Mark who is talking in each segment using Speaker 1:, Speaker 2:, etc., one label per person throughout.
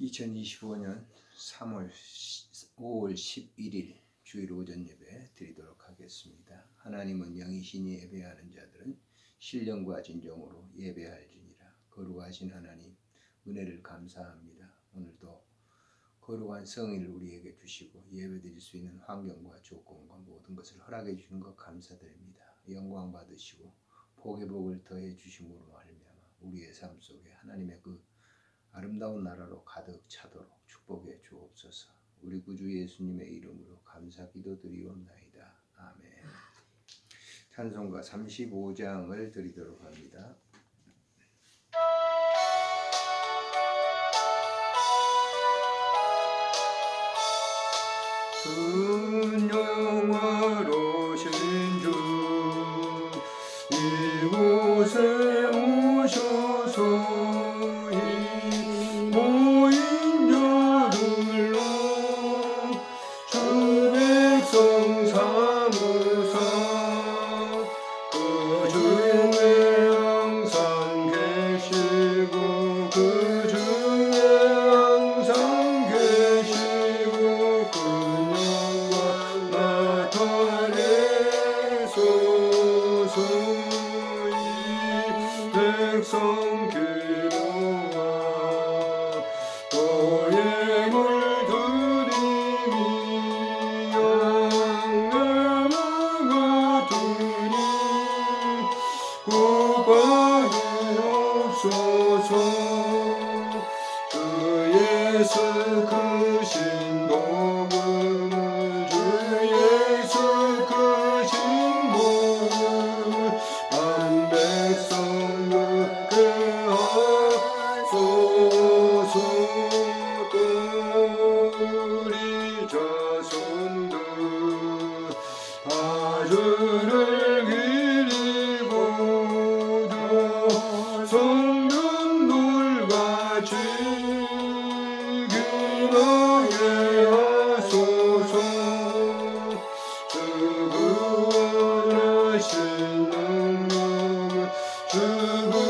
Speaker 1: 2025년 3월 5월 11일 주일 오전 예배 드리도록 하겠습니다. 하나님은 영이신이 예배하는 자들은 신령과 진정으로 예배할지니라. 거룩하신 하나님 은혜를 감사합니다. 오늘도 거룩한 성의를 우리에게 주시고 예배드릴 수 있는 환경과 조건과 모든 것을 허락해 주신 것 감사드립니다. 영광 받으시고 복의 복을 더해 주심으로 말미암아 우리의 삶 속에 하나님의 그 아름다운 나라로 가득 차도록 축복해 주옵소서. 우리 구주 예수님의 이름으로 감사 기도드리옵나이다. 아멘. 찬송가 35장을 드리도록 합니다. 순영화로 능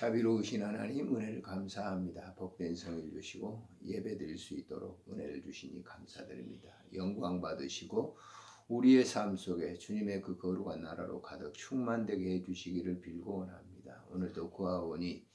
Speaker 1: 자비로우신 하나님 은혜를 감사합니다. 복된 성을 주시고 예배드릴 수 있도록 은혜를 주시니 감사드립니다. 영광 받으시고 우리의 삶 속에 주님의 그 거룩한 나라로 가득 충만되게 해주시기를 빌고 원합니다. 오늘도 구하오니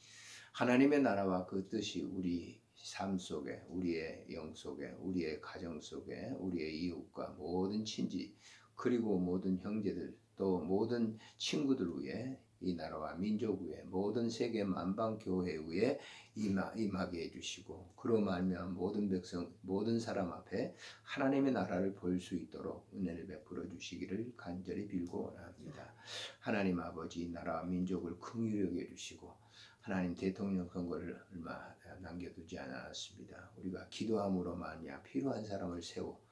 Speaker 1: 하나님의 나라와 그 뜻이 우리 삶 속에 우리의 영 속에 우리의 가정 속에 우리의 이웃과 모든 친지 그리고 모든 형제들 또 모든 친구들 위해 이 나라와 민족 위에 모든 세계 만방 교회 위에 임하, 임하게 해주시고 그로 말미암아 모든 백성 모든 사람 앞에 하나님의 나라를 볼 수 있도록 은혜를 베풀어 주시기를 간절히 빌고 원합니다. 하나님 아버지 나라와 민족을 긍휼히 여겨 주시고 하나님 대통령 선거를 얼마 남겨두지 않았습니다. 우리가 기도함으로 만약 필요한 사람을 세워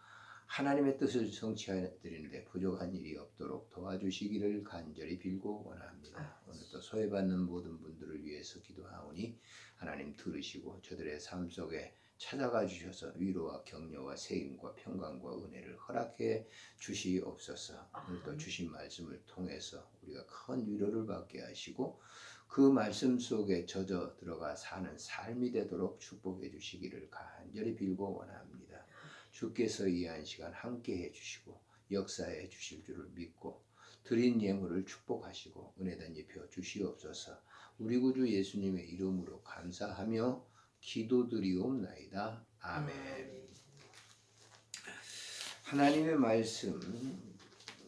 Speaker 1: 하나님의 뜻을 성취해 드리는데 부족한 일이 없도록 도와주시기를 간절히 빌고 원합니다. 오늘도 소외받는 모든 분들을 위해서 기도하오니 하나님 들으시고 저들의 삶 속에 찾아가 주셔서 위로와 격려와 세임과 평강과 은혜를 허락해 주시옵소서. 오늘도 주신 말씀을 통해서 우리가 큰 위로를 받게 하시고 그 말씀 속에 젖어 들어가 사는 삶이 되도록 축복해 주시기를 간절히 빌고 원합니다. 주께서 이 한 시간 함께 해 주시고 역사해 주실 줄을 믿고 드린 예물을 축복하시고 은혜단 입혀 주시옵소서. 우리 구주 예수님의 이름으로 감사하며 기도드리옵나이다. 아멘. 하나님의 말씀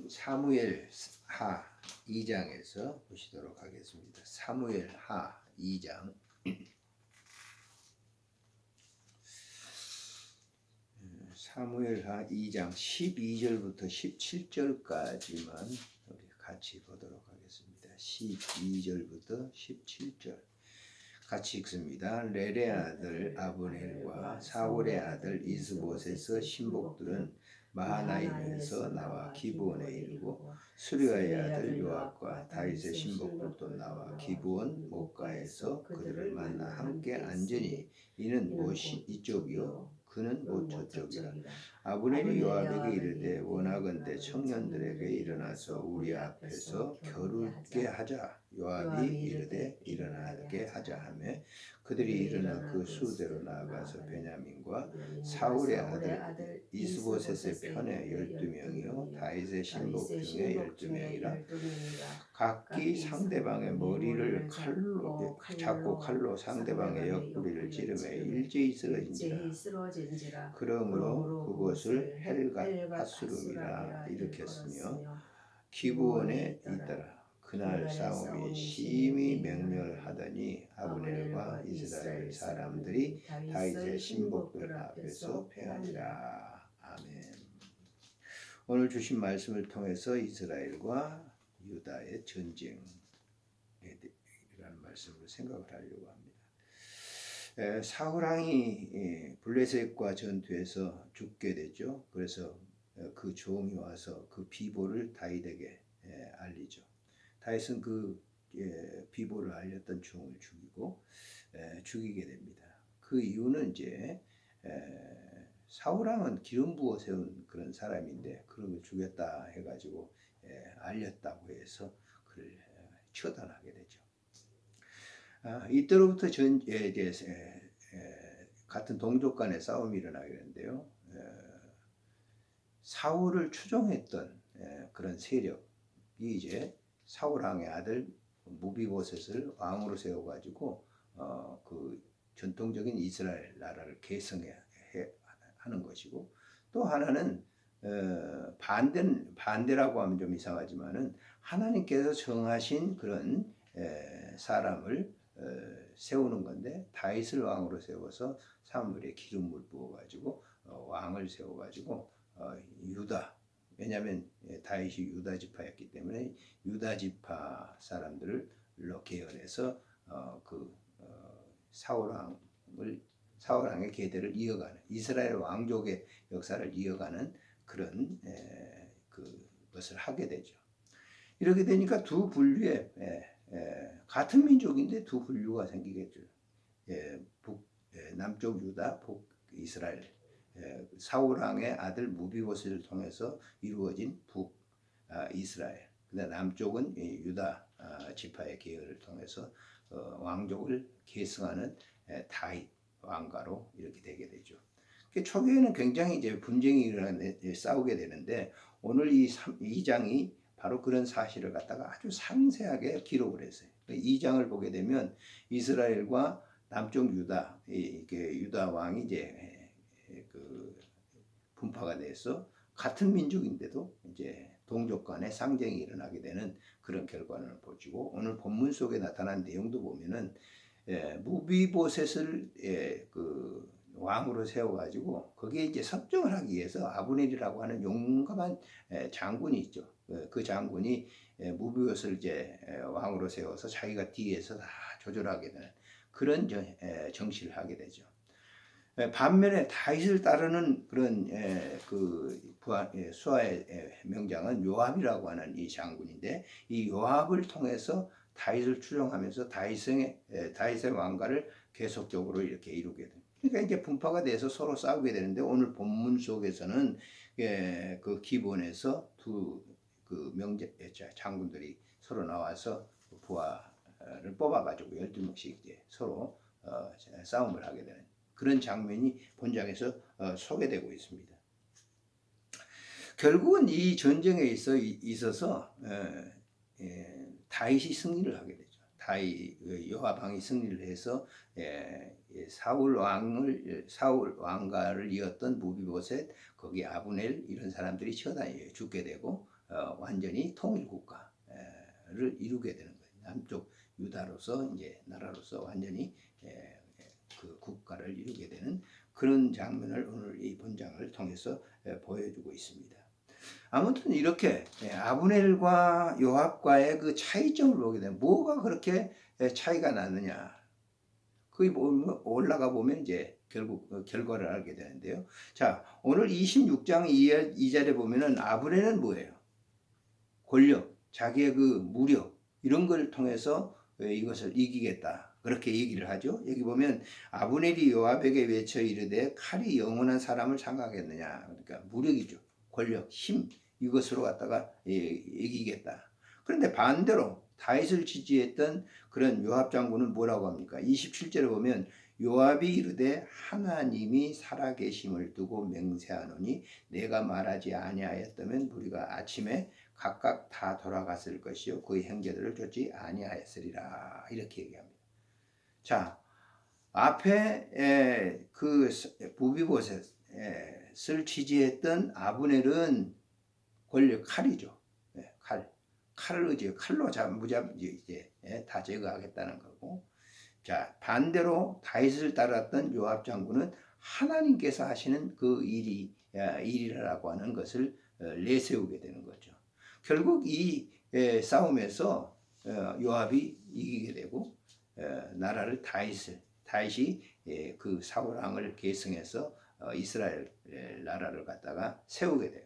Speaker 1: 사무엘 하 2장에서 보시도록 하겠습니다. 사무엘 하 2장 사무엘 하 2장 12절부터 17절까지만 우리 같이 보도록 하겠습니다. 12절부터 17절 같이 읽습니다. 레레 아들 아브넬과 사울의 아들 이스봇에서 신복들은 마하나임에서 나와 기브온에 이르고 수리아의 아들 요압과 다윗의 신복들도 나와 기브온 목가에서 그들을 만나 함께 앉으니 이는 못이 이쪽이요 그는 못 저쪽이라 아브넬이 요압에게 이르되 원하건대 청년들에게 일어나서 우리 앞에서 겨루게 하자 요압이 이르되 일어나게 하자 하며 그들이 일어나 그 수대로 나아가서 베냐민과 사울의 아들 이스보셋의 편에 열두 명이요. 다윗의 신복 중에 열두 명이라. 각기 상대방의 머리를 칼로 잡고 칼로 상대방의 옆구리를 찌르매 일제히 쓰러진지라. 그러므로 그것을 헬갓 하스룸이라 일으켰으며 기부원에 있더라 그날 싸움이 심히 맹렬하더니 아브넬과 이스라엘 사람들이 다윗의 신복들 앞에서 패하니라 아멘. 오늘 주신 말씀을 통해서 이스라엘과 유다의 전쟁이라는 말씀을 생각을 하려고 합니다. 에, 사울왕이 예, 블레셋과 전투에서 죽게 되죠. 그래서 어, 그 종이 와서 그 비보를 다윗에게 에, 알리죠. 다윗은 그 예, 비보를 알렸던 종을 죽이고 에, 죽이게 됩니다. 그 이유는 이제 에, 사울왕은 기름 부어 세운 그런 사람인데 그런 걸 죽였다 해가지고 에, 알렸다고 해서 그를 에, 처단하게 되죠. 아, 이때로부터 전 예, 이제 에, 에, 같은 동족 간의 싸움이 일어나게 되는데요. 에, 사울을 추종했던 에, 그런 세력이 이제 사울 왕의 아들 무비보셋을 왕으로 세워가지고 어, 그 전통적인 이스라엘 나라를 계승해 하는 것이고 또 하나는 어, 반대 반대라고 하면 좀 이상하지만은 하나님께서 정하신 그런 에, 사람을 어, 세우는 건데 다윗을 왕으로 세워서 사물에 기름을 부어가지고 어, 왕을 세워가지고 어, 유다 왜냐하면 예, 다윗이 유다 지파였기 때문에 유다 지파 사람들을 계열해서 어, 그 어, 사울 왕을 사울 왕의 계대를 이어가는 이스라엘 왕족의 역사를 이어가는 그런 에, 그 것을 하게 되죠. 이렇게 되니까 두 분류의 에, 에, 같은 민족인데 두 분류가 생기겠죠. 예, 북, 예, 남쪽 유다, 북 이스라엘 예, 사울 왕의 아들 무비보스를 통해서 이루어진 북 아, 이스라엘. 근데 남쪽은 유다 아, 지파의 계열을 통해서 어, 왕족을 계승하는 다윗 왕가로 이렇게 되게 되죠. 초기에는 굉장히 이제 분쟁이 일어나 싸우게 되는데 오늘 이 2장이 바로 그런 사실을 갖다가 아주 상세하게 기록을 했어요. 이 장을 보게 되면 이스라엘과 남쪽 유다, 이게 유다 왕이 이제 그 분파가 돼서 같은 민족인데도 이제 동족 간의 상쟁이 일어나게 되는 그런 결과를 보시고 오늘 본문 속에 나타난 내용도 보면은 예, 무비보셋을 예, 그 왕으로 세워가지고 거기에 이제 섭정을 하기 위해서 아브넬이라고 하는 용감한 예, 장군이 있죠. 그, 그 장군이 예, 무비옷을 이제 예, 왕으로 세워서 자기가 뒤에서 다 조절하게 되는 그런 정, 예, 정치를 하게 되죠. 예, 반면에 다윗을 따르는 그런 예, 그 부하, 예, 수하의 예, 명장은 요압이라고 하는 이 장군인데 이 요압을 통해서 다윗을 추종하면서 다윗의 예, 다윗의 왕가를 계속적으로 이렇게 이루게 됩니다. 그러니까 이제 분파가 돼서 서로 싸우게 되는데 오늘 본문 속에서는 예, 그 기본에서 두 그 명제 예, 자, 장군들이 서로 나와서 부하를 뽑아가지고 12명씩 이제 서로 어, 싸움을 하게 되는 그런 장면이 본장에서 어, 소개되고 있습니다. 결국은 이 전쟁에 있어 있어서 에, 에, 다윗이 승리를 하게 되죠. 다윗 그 요압 왕이 승리를 해서 에, 예, 사울 왕을 사울 왕가를 이었던 무비보셋 거기 아브넬 이런 사람들이 쳐다니 죽게 되고 어, 완전히 통일 국가를 이루게 되는 거예요. 남쪽 유다로서 이제 나라로서 완전히 에, 그 국가를 이루게 되는 그런 장면을 오늘 이 본장을 통해서 에, 보여주고 있습니다. 아무튼 이렇게 예, 아브넬과 요압과의 그 차이점을 보게 되면 뭐가 그렇게 에, 차이가 나느냐? 그게 뭐 올라가 보면 이제 결국 그 결과를 알게 되는데요. 자, 오늘 26장 2, 2절에 보면은 아브넬은 뭐예요? 권력, 자기의 그 무력 이런 걸 통해서 에, 이것을 이기겠다. 그렇게 얘기를 하죠. 여기 보면 아브넬이 요압에게 외쳐 이르되 칼이 영원한 사람을 생각했느냐. 그러니까 무력이죠. 권력, 힘 이것으로 갖다가 예, 이기겠다. 그런데 반대로 다윗을 지지했던 그런 요압 장군은 뭐라고 합니까? 27절에 보면 요압이 이르되 하나님이 살아계심을 두고 맹세하노니 내가 말하지 아니하였다면 우리가 아침에 각각 다 돌아갔을 것이요 그의 행제들을 쫓지 아니하였으리라 이렇게 얘기합니다. 자 앞에 에, 그 부비봇을 지지했던 아브넬은 권력 칼이죠. 예, 칼. 칼을 이제 칼로 무자 이제 예, 다 제거하겠다는 거고. 자, 반대로 다윗을 따랐던 요압 장군은 하나님께서 하시는 그 일이 일이라고 하는 것을 어, 내세우게 되는 거죠. 결국 이 예, 싸움에서 어, 요압이 이기게 되고 어, 나라를 다윗을 다윗이 그 사울 왕을 계승해서 이스라엘 나라를 갖다가 세우게 돼요.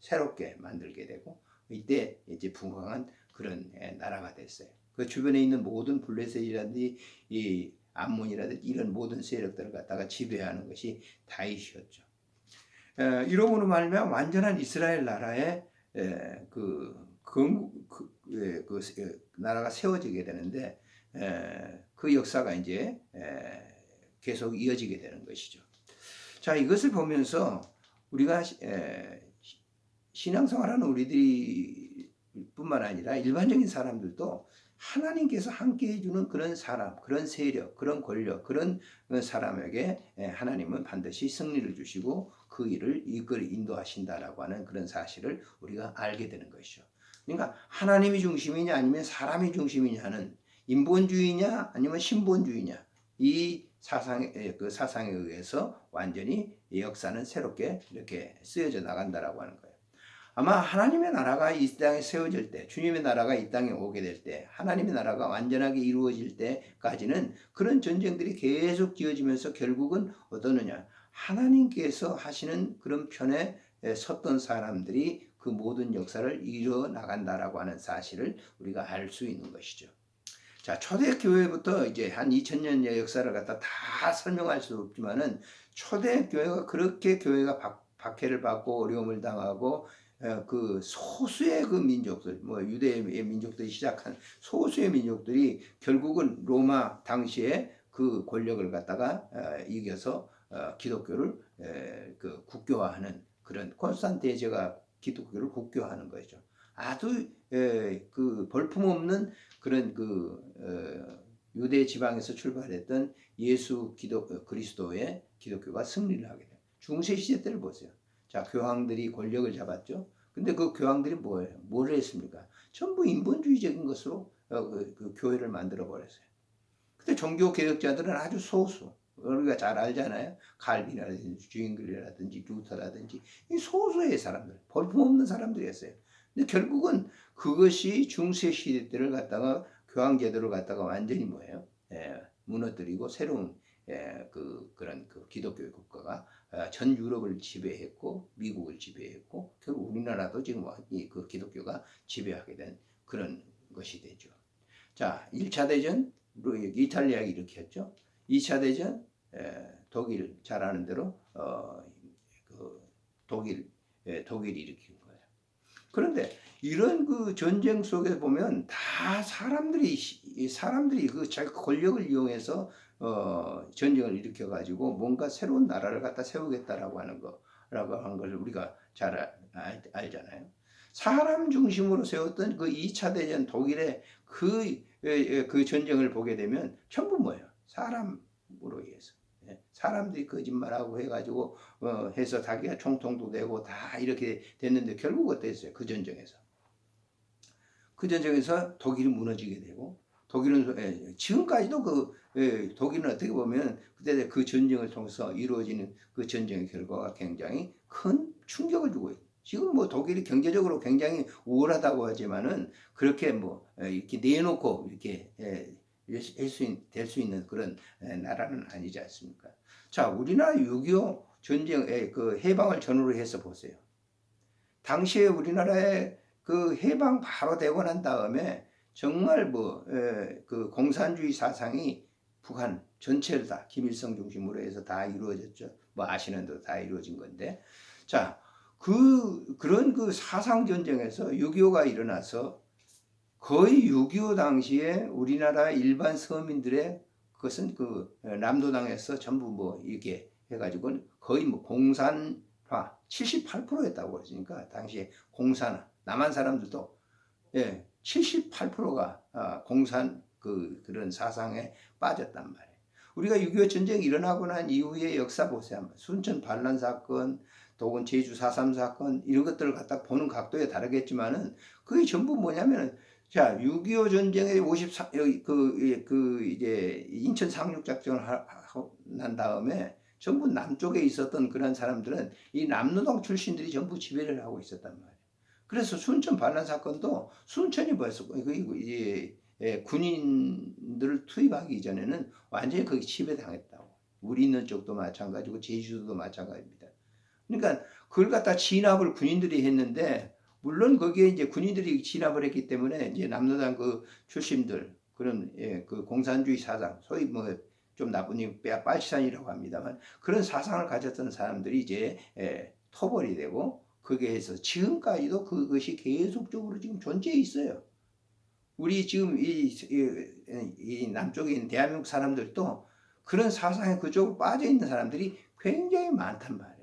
Speaker 1: 새롭게 만들게 되고 이때 이제 붕황한 그런 나라가 됐어요. 그 주변에 있는 모든 블레셋이라든지 이 암몬이라든지 이런 모든 세력들을 갖다가 지배하는 것이 다윗이었죠. 이러므로 말하면 완전한 이스라엘 나라의 그, 그, 그, 그, 나라가 세워지게 되는데 그 역사가 이제 계속 이어지게 되는 것이죠. 자 이것을 보면서 우리가 신앙생활하는 우리들이 뿐만 아니라 일반적인 사람들도 하나님께서 함께 해주는 그런 사람, 그런 세력, 그런 권력, 그런 사람에게 하나님은 반드시 승리를 주시고 그 일을 이끌 인도하신다라고 하는 그런 사실을 우리가 알게 되는 것이죠. 그러니까 하나님이 중심이냐 아니면 사람이 중심이냐는 인본주의냐 아니면 신본주의냐 이 사상에 그 사상에 의해서 완전히 역사는 새롭게 이렇게 쓰여져 나간다라고 하는 거예요. 아마 하나님의 나라가 이 땅에 세워질 때, 주님의 나라가 이 땅에 오게 될 때, 하나님의 나라가 완전하게 이루어질 때까지는 그런 전쟁들이 계속 지어지면서 결국은 어떠느냐. 하나님께서 하시는 그런 편에 섰던 사람들이 그 모든 역사를 이루어 나간다라고 하는 사실을 우리가 알 수 있는 것이죠. 자, 초대교회부터 이제 한 2000년의 역사를 갖다 다 설명할 수 없지만은 초대교회가 그렇게 교회가 박, 박해를 받고 어려움을 당하고 그 소수의 그 민족들, 뭐 유대의 민족들이 시작한 소수의 민족들이 결국은 로마 당시에 그 권력을 갖다가 이겨서 어, 기독교를 그 국교화하는 그런 콘스탄티에 제가 기독교를 국교화하는 거죠. 아주 그 볼품없는 그런 그 어, 유대 지방에서 출발했던 예수 기독 어, 그리스도의 기독교가 승리를 하게 돼요. 중세 시대 때를 보세요. 자, 교황들이 권력을 잡았죠. 근데 그 교황들이 뭐예요? 뭘 했습니까? 전부 인본주의적인 것으로 어, 그, 그 교회를 만들어 버렸어요. 근데 종교 개혁자들은 아주 소수. 우리가 잘 알잖아요. 칼빈이라든지 주인글이라든지 루터라든지 이 소수의 사람들, 볼품없는 사람들이었어요. 근데 결국은 그것이 중세 시대 때를 갖다가 교황 제도를 갖다가 완전히 뭐예요? 예, 무너뜨리고 새로운 예, 그 그런 그 기독교 국가가 아, 전 유럽을 지배했고 미국을 지배했고 결국 우리나라도 지금 이그 기독교가 지배하게 된 그런 것이 되죠. 자, 1차 대전 이탈리아가 일으켰죠. 2차 대전 에, 독일 잘 아는 대로 어, 그 독일 예, 독일이 거예요. 그런데 이런 그 전쟁 속에 보면 다 사람들이 사람들이 그 자기 권력을 이용해서 어, 전쟁을 일으켜 가지고 뭔가 새로운 나라를 갖다 세우겠다라고 하는 거라고 하는 걸 우리가 잘 알, 알잖아요. 사람 중심으로 세웠던 그 2차 대전 독일의 그, 그 전쟁을 보게 되면 전부 뭐예요? 사람으로 의해서. 예, 사람들이 거짓말하고 해가지고 어, 해서 자기가 총통도 되고 다 이렇게 됐는데 결국 어땠어요? 그 전쟁에서. 그 전쟁에서 독일이 무너지게 되고 독일은 예, 지금까지도 그 예, 독일은 어떻게 보면 그때 그 전쟁을 통해서 이루어지는 그 전쟁의 결과가 굉장히 큰 충격을 주고 있어요. 지금 뭐 독일이 경제적으로 굉장히 우월하다고 하지만은 그렇게 뭐 예, 이렇게 내놓고 이렇게 될 수 있는 그런 나라는 아니지 않습니까? 자, 우리나라 6.25 전쟁의 그 해방을 전후로 해서 보세요. 당시에 우리나라의 그 해방 바로 되고 난 다음에 정말 뭐그 공산주의 사상이 북한 전체를 다 김일성 중심으로 해서 다 이루어졌죠. 뭐 아시는 대로 다 이루어진 건데. 자, 그 그런 그 사상 전쟁에서 6.25가 일어나서 거의 6.25 당시에 우리나라 일반 서민들의 그것은 그 남도당에서 전부 뭐 이렇게 해가지고 거의 뭐 공산화 78%였다고 그러니까 당시에 공산화 남한 사람들도 예 78%가 아, 공산 그 그런 사상에 빠졌단 말이에요. 우리가 6.25 전쟁이 일어나고 난 이후의 역사 보세요. 순천 반란 사건, 혹은 제주 4.3 사건 이런 것들을 갖다 보는 각도에 다르겠지만은 그게 전부 뭐냐면은 자, 6.25 전쟁에 54, 여기 그, 그, 이제, 인천 상륙 작전을 하고 난 다음에 전부 남쪽에 있었던 그런 사람들은 이 남노동 출신들이 전부 지배를 하고 있었단 말이에요. 그래서 순천 반란 사건도 순천이 벌써 그 이제 예, 군인들을 투입하기 이전에는 완전히 거기 지배당했다고. 우리 있는 쪽도 마찬가지고 제주도도 마찬가지입니다. 그러니까 그걸 갖다 진압을 군인들이 했는데 물론 거기에 이제 군인들이 진압을 했기 때문에 이제 남노당 그 출신들 그런 예, 그 공산주의 사상 소위 뭐 좀 나쁜 빨치산이라고 합니다만 그런 사상을 가졌던 사람들이 이제 예, 토벌이 되고 그게 해서 지금까지도 그것이 계속적으로 지금 존재해 있어요. 우리 지금 이, 이, 이 남쪽에 있는 대한민국 사람들도 그런 사상에 그쪽으로 빠져 있는 사람들이 굉장히 많단 말이에요.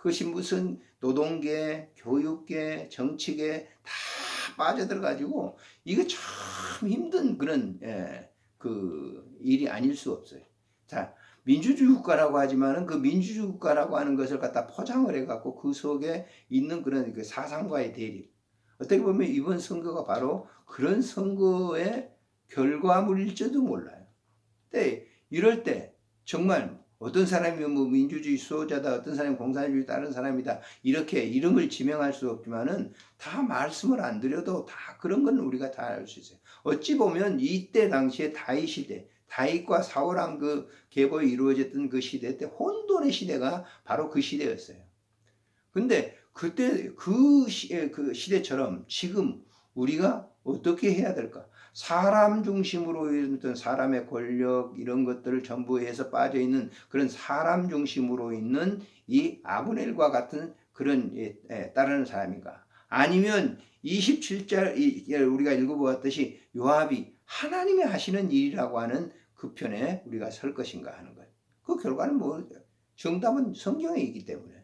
Speaker 1: 그것이 무슨 노동계, 교육계, 정치계 다 빠져들어가지고 이거 참 힘든 그런 예, 그 일이 아닐 수 없어요. 자, 민주주의 국가라고 하지만은 그 민주주의 국가라고 하는 것을 갖다 포장을 해갖고 그 속에 있는 그런 그 사상과의 대립. 어떻게 보면 이번 선거가 바로 그런 선거의 결과물일지도 몰라요. 근데 이럴 때 정말 어떤 사람이 뭐 민주주의 수호자다, 어떤 사람이 공산주의 다른 사람이다 이렇게 이름을 지명할 수 없지만은 다 말씀을 안 드려도 다 그런 건 우리가 다 알 수 있어요. 어찌 보면 이때 당시에 다이 시대, 다윗과 사울왕 그 계보에 이루어졌던 그 시대 때 혼돈의 시대가 바로 그 시대였어요. 근데 그때 그, 시, 그 시대처럼 지금 우리가 어떻게 해야 될까? 사람 중심으로 있던 사람의 권력 이런 것들을 전부 해서 빠져 있는 그런 사람 중심으로 있는 이 아브넬과 같은 그런 예, 예, 따르는 사람인가? 아니면 27절 우리가 읽어보았듯이 요압이 하나님이 하시는 일이라고 하는 그 편에 우리가 설 것인가 하는 거예요. 그 결과는 뭐 정답은 성경에 있기 때문에.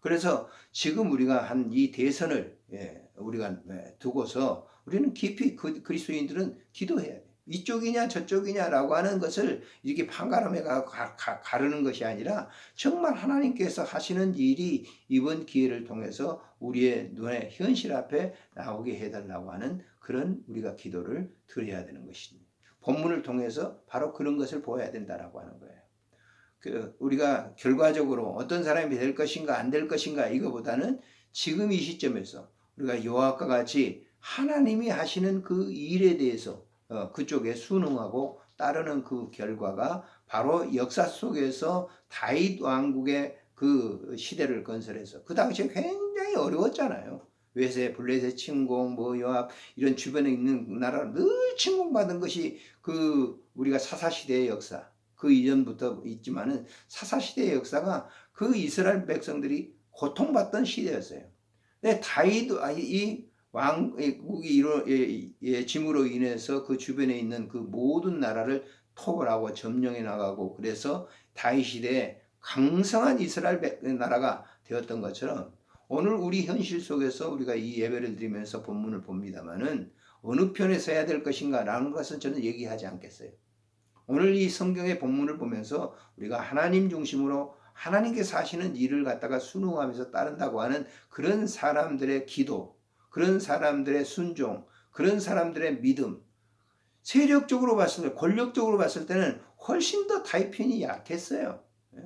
Speaker 1: 그래서 지금 우리가 한 이 대선을 예, 우리가 예, 두고서 우리는 깊이 그, 그리스도인들은 기도해야 돼. 이쪽이냐 저쪽이냐라고 하는 것을 이렇게 판가름해 가르는 것이 아니라 정말 하나님께서 하시는 일이 이번 기회를 통해서 우리의 눈에 현실 앞에 나오게 해달라고 하는 그런 우리가 기도를 드려야 되는 것입니다. 본문을 통해서 바로 그런 것을 보여야 된다라고 하는 거예요. 그 우리가 결과적으로 어떤 사람이 될 것인가 안 될 것인가 이거보다는 지금 이 시점에서 우리가 요압과 같이 하나님이 하시는 그 일에 대해서 어, 그쪽에 순응하고 따르는 그 결과가 바로 역사 속에서 다윗 왕국의 그 시대를 건설해서 그 당시에 굉장히 어려웠잖아요. 외세, 블레셋 침공, 뭐 요압 이런 주변에 있는 나라를 늘 침공받은 것이 그 우리가 사사 시대의 역사 그 이전부터 있지만은 사사 시대의 역사가 그 이스라엘 백성들이 고통받던 시대였어요. 근데 다윗 아, 이 왕국이 이로 예, 예, 짐으로 인해서 그 주변에 있는 그 모든 나라를 토벌하고 점령해 나가고 그래서 다윗 시대에 강성한 이스라엘 나라가 되었던 것처럼 오늘 우리 현실 속에서 우리가 이 예배를 드리면서 본문을 봅니다만은 어느 편에 서야 될 것인가라는 것은 저는 얘기하지 않겠어요. 오늘 이 성경의 본문을 보면서 우리가 하나님 중심으로 하나님께서 하시는 일을 갖다가 순응하면서 따른다고 하는 그런 사람들의 기도, 그런 사람들의 순종, 그런 사람들의 믿음, 세력적으로 봤을 때, 권력적으로 봤을 때는 훨씬 더 타이편이 약했어요. 예?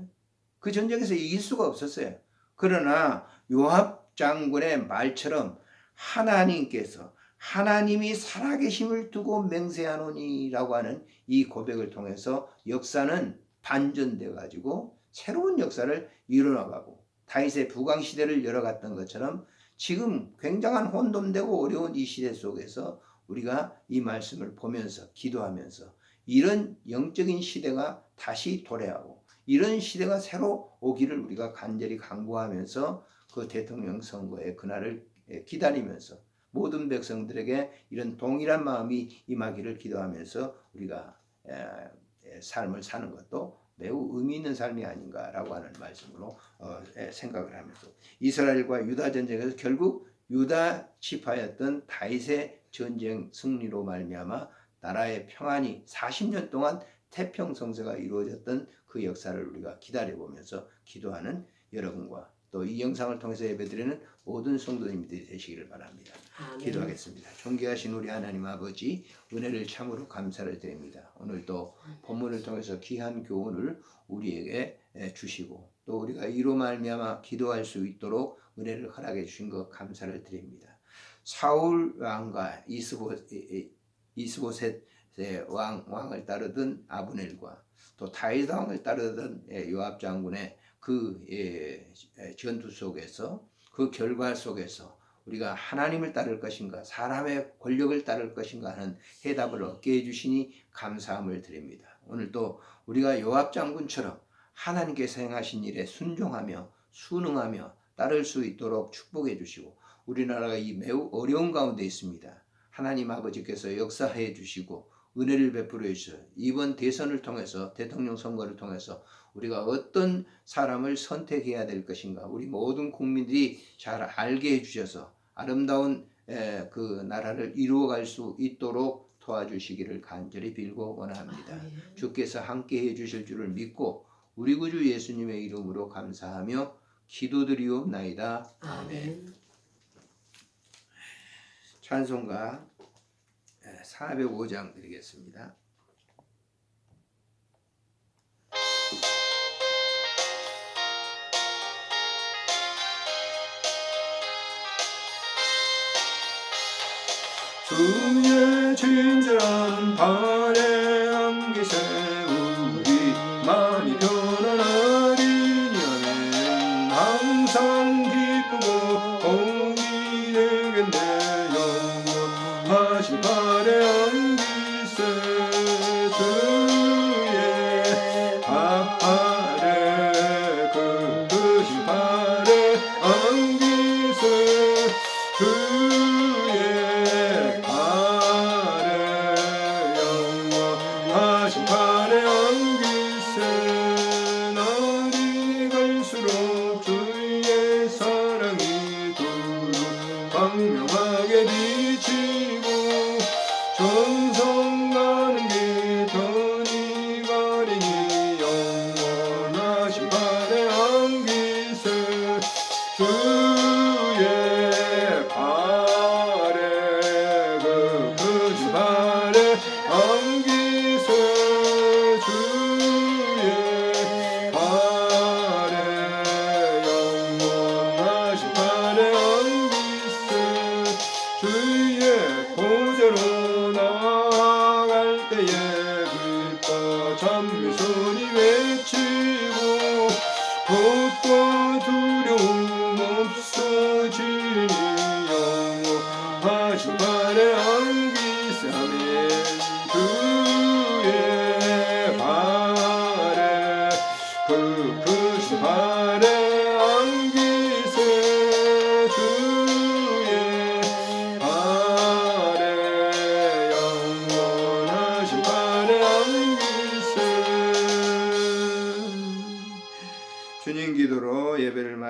Speaker 1: 그 전쟁에서 이길 수가 없었어요. 그러나 요압 장군의 말처럼 하나님께서 하나님이 살아계심을 두고 맹세하노니라고 하는 이 고백을 통해서 역사는 반전돼 가지고 새로운 역사를 이뤄나가고 다윗의 부강 시대를 열어갔던 것처럼 지금 굉장한 혼돈되고 어려운 이 시대 속에서 우리가 이 말씀을 보면서 기도하면서 이런 영적인 시대가 다시 도래하고 이런 시대가 새로 오기를 우리가 간절히 간구하면서 그 대통령 선거의 그날을 기다리면서 모든 백성들에게 이런 동일한 마음이 임하기를 기도하면서 우리가 삶을 사는 것도 매우 의미 있는 삶이 아닌가라고 하는 말씀으로 어, 생각을 하면서. 이스라엘과 유다 전쟁에서 결국 유다 지파였던 다윗의 전쟁 승리로 말미암아 나라의 평안이 40년 동안 태평 성세가 이루어졌던 그 역사를 우리가 기다려 보면서 기도하는 여러분과 또 이 영상을 통해서 예배드리는 모든 성도님들이 되시기를 바랍니다. 아멘. 기도하겠습니다. 존귀하신 우리 하나님 아버지 은혜를 참으로 감사를 드립니다. 오늘도 본문을 통해서 귀한 교훈을 우리에게 주시고 또 우리가 이로 말미암아 기도할 수 있도록 은혜를 허락해 주신 것 감사를 드립니다. 사울 왕과 이스보 이스보셋 왕 왕을 따르던 아브넬과 또 다윗 왕을 따르던 요압 장군의 그 예, 전투 속에서 그 결과 속에서 우리가 하나님을 따를 것인가 사람의 권력을 따를 것인가 하는 해답을 얻게 해주시니 감사함을 드립니다. 오늘도 우리가 요압 장군처럼 하나님께서 행하신 일에 순종하며 순응하며 따를 수 있도록 축복해 주시고 우리나라가 이 매우 어려운 가운데 있습니다. 하나님 아버지께서 역사해 주시고 은혜를 베풀어 주셔 이번 대선을 통해서 대통령 선거를 통해서 우리가 어떤 사람을 선택해야 될 것인가 우리 모든 국민들이 잘 알게 해 주셔서 아름다운 그 나라를 이루어갈 수 있도록 도와주시기를 간절히 빌고 원합니다. 주께서 함께 해 주실 줄을 믿고 우리 구주 예수님의 이름으로 감사하며 기도드리옵나이다. 아멘. 찬송가 405장 드리겠습니다. 주의 친절한 발에